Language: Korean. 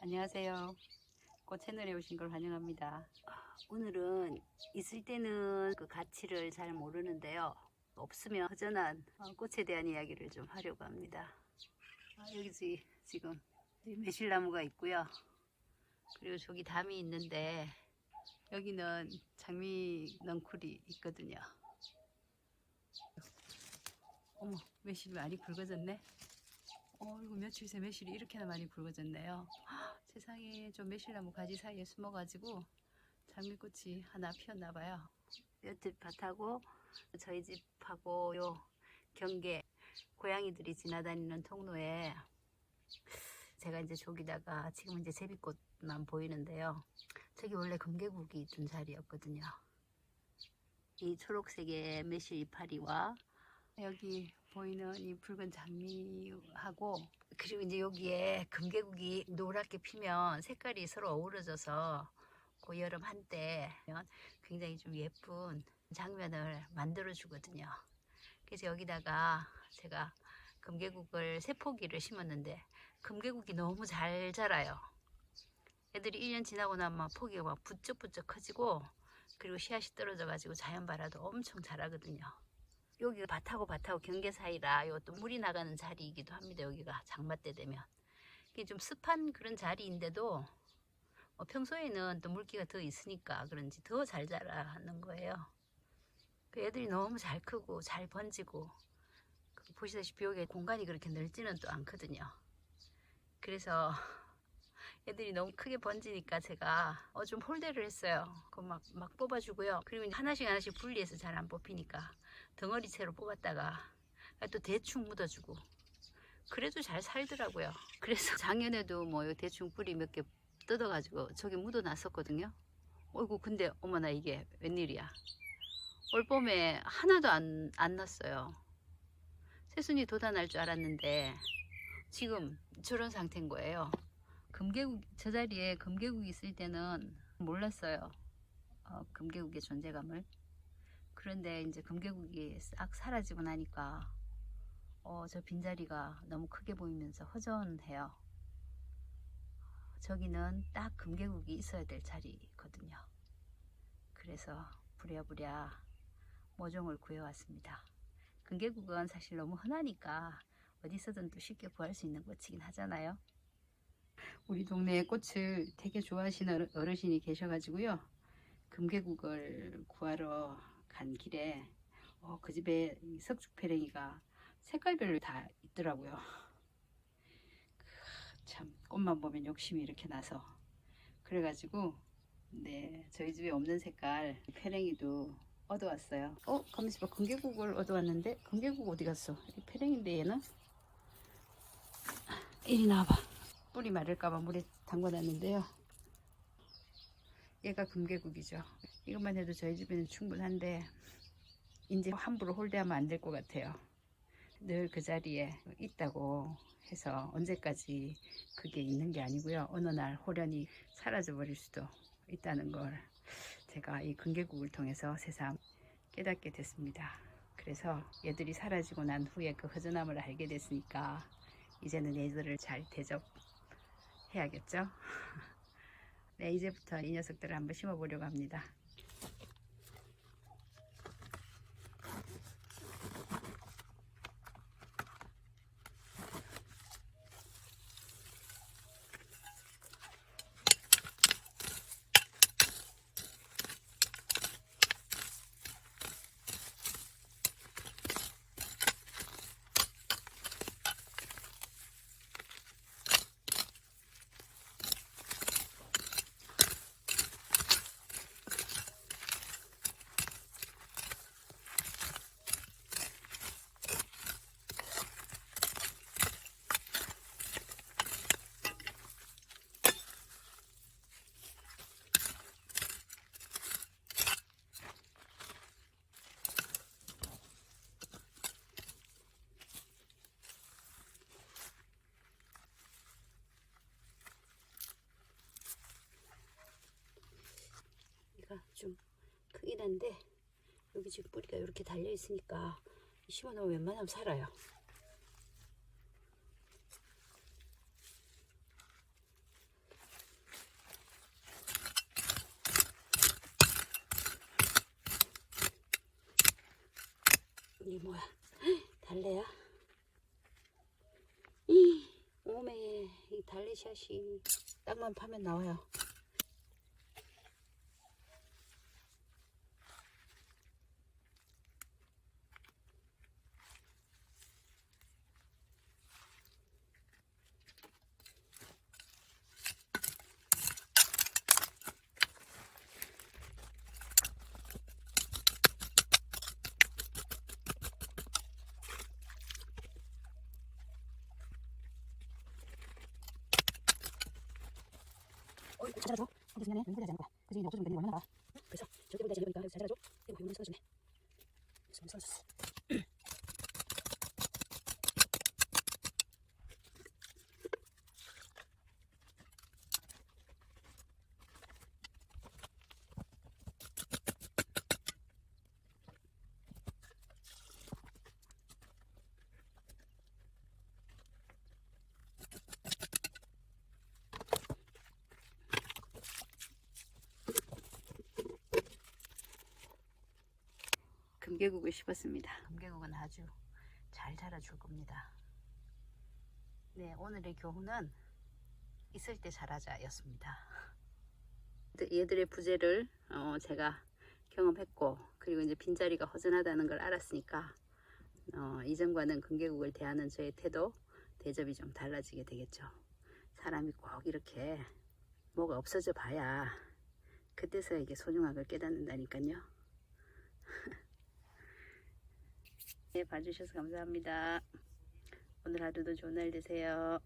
안녕하세요. 꽃 채널에 오신 걸 환영합니다. 오늘은 있을 때는 그 가치를 잘 모르는데요. 없으면 허전한 어, 꽃에 대한 이야기를 좀 하려고 합니다. 아, 여기 지- 지금 이 매실나무가 있고요. 그리고 저기 담이 있는데 여기는 장미 넝쿨이 있거든요. 어머 매실이 많이 굵어졌네. 어 이거 며칠 새 매실이 이렇게나 많이 굵어졌네요. 헉, 세상에 저 매실나무 가지 사이에 숨어가지고 장미꽃이 하나 피었나 봐요. 옆집 밭하고 저희 집하고 요 경계 고양이들이 지나다니는 통로에 제가 이제 저기다가 지금 이제 제비꽃만 보이는데요. 저기 원래 금계국이 있던 자리였거든요. 이 초록색의 매실 이파리와 여기 보이는 이 붉은 장미하고 그리고 이제 여기에 금계국이 노랗게 피면 색깔이 서로 어우러져서 그 여름 한때 굉장히 좀 예쁜 장면을 만들어 주거든요. 그래서 여기다가 제가 금계국을 세 포기를 심었는데 금계국이 너무 잘 자라요. 애들이 1년 지나고 나면 포기가 막 부쩍부쩍 커지고 그리고 씨앗이 떨어져 가지고 자연 발화도 엄청 잘하거든요. 여기가 밭하고 밭하고 경계 사이라 이것도 물이 나가는 자리이기도 합니다. 여기가 장마 때 되면 이게 좀 습한 그런 자리인데도 어, 평소에는 또 물기가 더 있으니까 그런지 더 잘 자라는 거예요. 그 애들이 너무 잘 크고 잘 번지고 그 보시다시피 여기 공간이 그렇게 넓지는 또 않거든요. 그래서 애들이 너무 크게 번지니까 제가 어 좀 홀대를 했어요. 그막막 뽑아주고요. 그리고 하나씩 하나씩 분리해서 잘 안 뽑히니까 덩어리채로 뽑았다가 또 대충 묻어주고 그래도 잘 살더라고요. 그래서 작년에도 뭐요 대충 뿌리 몇 개 뜯어가지고 저기 묻어놨었거든요. 어이구 근데 어머나 이게 웬일이야. 올 봄에 하나도 안, 안 났어요. 새순이 돋아날 줄 알았는데 지금 저런 상태인 거예요. 금계국 저 자리에 금계국이 있을 때는 몰랐어요. 어, 금계국의 존재감을. 그런데 이제 금계국이 싹 사라지고 나니까 어, 저 빈자리가 너무 크게 보이면서 허전해요. 저기는 딱 금계국이 있어야 될 자리거든요. 그래서 부랴부랴 모종을 구해왔습니다. 금계국은 사실 너무 흔하니까 어디서든 또 쉽게 구할 수 있는 꽃이긴 하잖아요. 우리 동네에 꽃을 되게 좋아하시는 어르- 어르신이 계셔가지고요. 금계국을 구하러 간 길에 어, 그 집에 이 석죽패랭이가 색깔별로 다 있더라고요. 크, 참 꽃만 보면 욕심이 이렇게 나서 그래가지고 네 저희 집에 없는 색깔 패랭이도 얻어왔어요. 어 가만있어 봐 금계국을 얻어왔는데 금계국 어디 갔어? 이 패랭인데 얘는 이리 나와봐. 뿌리 마를까봐 물에 담궈놨는데요. 얘가 금계국이죠. 이것만 해도 저희 집에는 충분한데 이제 함부로 홀대하면 안 될 것 같아요. 늘 그 자리에 있다고 해서 언제까지 그게 있는 게 아니고요. 어느 날 호련히 사라져 버릴 수도 있다는 걸 제가 이 금계국을 통해서 새삼 깨닫게 됐습니다. 그래서 얘들이 사라지고 난 후에 그 허전함을 알게 됐으니까 이제는 얘들을 잘 대접 해야겠죠. 네, 이제부터 이 녀석들을 한번 심어보려고 합니다. 뿌리가 좀 크긴 한데 여기 지금 뿌리가 이렇게 달려 있으니까 심어놓으면 웬만하면 살아요. 이게 뭐야? 달래야? 이 오메 이 달래샷이 땅만 파면 나와요. 잘 자라줘. 근데 중요한 은 소리하지 않을 거야. 그중에 없어지면 되는 거 얼마나 봐. 그래서 저기 보다 제가 보니까 잘 자라줘. 이거 이거 쏟아주네. 쏟아줬어. 금계국을 심었습니다. 금계국은 아주 잘 자라줄 겁니다. 네, 오늘의 교훈은 있을 때 자라자였습니다. 얘들의 부재를 어, 제가 경험했고 그리고 이제 빈자리가 허전하다는 걸 알았으니까 어, 이전과는 금계국을 대하는 저의 태도 대접이 좀 달라지게 되겠죠. 사람이 꼭 이렇게 뭐가 없어져 봐야 그때서야 이게 소중한 걸 깨닫는다니까요. 네, 봐주셔서 감사합니다. 오늘 하루도 좋은 날 되세요.